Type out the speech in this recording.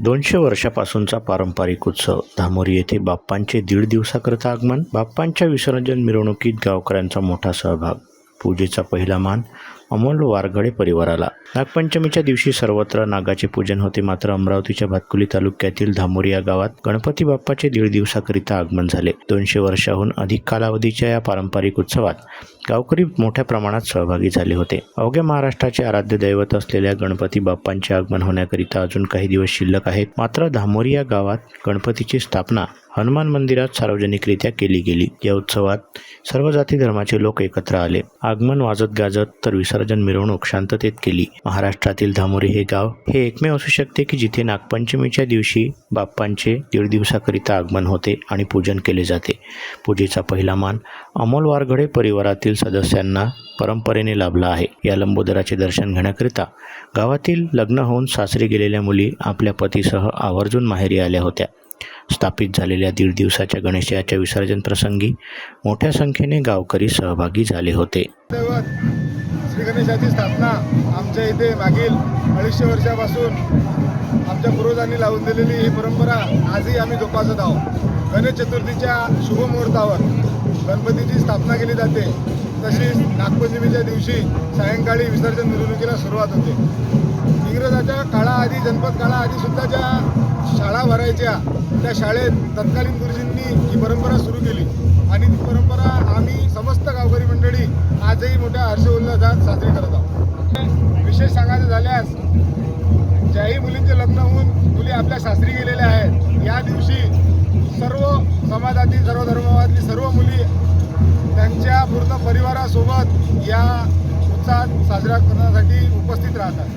दोनशे वर्षापासूनचा पारंपरिक उत्सव. धामोरी येथे बाप्पांचे दीड दिवसाकरता आगमन बाप्पांच्या विसर्जन मिरवणुकीत गावकऱ्यांचा मोठा सहभाग. पूजेचा पहिला मान अमोल वारगडे परिवाराला. नागपंचमीच्या दिवशी सर्वत्र नागाचे पूजन होते. मात्र अमरावतीच्या भातकुली तालुक्यातील धामोरी या गावात गणपती बाप्पाचे दीड दिवसाकरिता आगमन झाले. दोनशे वर्षाहून अधिक कालावधीच्या या पारंपरिक उत्सवात गावकरी मोठ्या प्रमाणात सहभागी झाले होते. अवघ्या महाराष्ट्राचे आराध्य दैवत असलेल्या गणपती बाप्पांचे आगमन होण्याकरिता अजून काही दिवस शिल्लक आहेत. मात्र धामोरी या गावात गणपतीची स्थापना हनुमान मंदिरात सार्वजनिकरित्या केली गेली. या उत्सवात सर्व जाती धर्माचे लोक एकत्र आले. आगमन वाजत गाजत तर विसर्जन मिरवणूक शांततेत केली. महाराष्ट्रातील धामोरी हे गाव हे एकमेव असू शकते की जिथे नागपंचमीच्या दिवशी बाप्पांचे दीड दिवसाकरिता आगमन होते आणि पूजन केले जाते. पूजेचा पहिला मान अमोल वारघडे परिवारातील सदस्यांना परंपरेने लाभला आहे. या लंबोदराचे दर्शन घेण्याकरिता गावातील लग्न होऊन सासरी गेलेल्या मुली आपल्या पतीसह आवर्जून माहेरी आल्या होत्या. स्थापित झालेल्या दीड दिवसाच्या गणेशाच्या विसर्जन प्रसंगी मोठ्या संख्येने गावकरी सहभागी झाले होते. श्री गणेशाची स्थापना आमच्या इथे मागील अडीचशे वर्षापासून आमच्या पूर्वजांनी लावून दिलेली ही परंपरा आजही आम्ही जोपासत आहोत. गणेश चतुर्थीच्या शुभ मुहूर्तावर गणपतीची स्थापना केली जाते. तशीच नागपंचमीच्या दिवशी सायंकाळी विसर्जन मिरवणुकीला सुरुवात होते. इंग्रजाच्या काळाआधी जनपद काळाआधी सुद्धा ज्या शाळा भरायच्या त्या शाळेत तत्कालीन गुरुजींनी ही परंपरा सुरू केली. आणि ती परंपरा आम्ही समस्त गावकरी मंडळी आजही मोठ्या हर्षोल्लासात साजरी करत आहोत. विशेष सांगायचं झाल्यास ज्याही मुलींचे लग्न होऊन मुली आपल्या सासरी गेलेल्या आहेत या दिवशी सर्व समाजातील सर्व धर्मातील सर्व मुली त्यांच्या पूर्ण परिवारासोबत या उत्साह साजरा करण्यासाठी उपस्थित राहतात.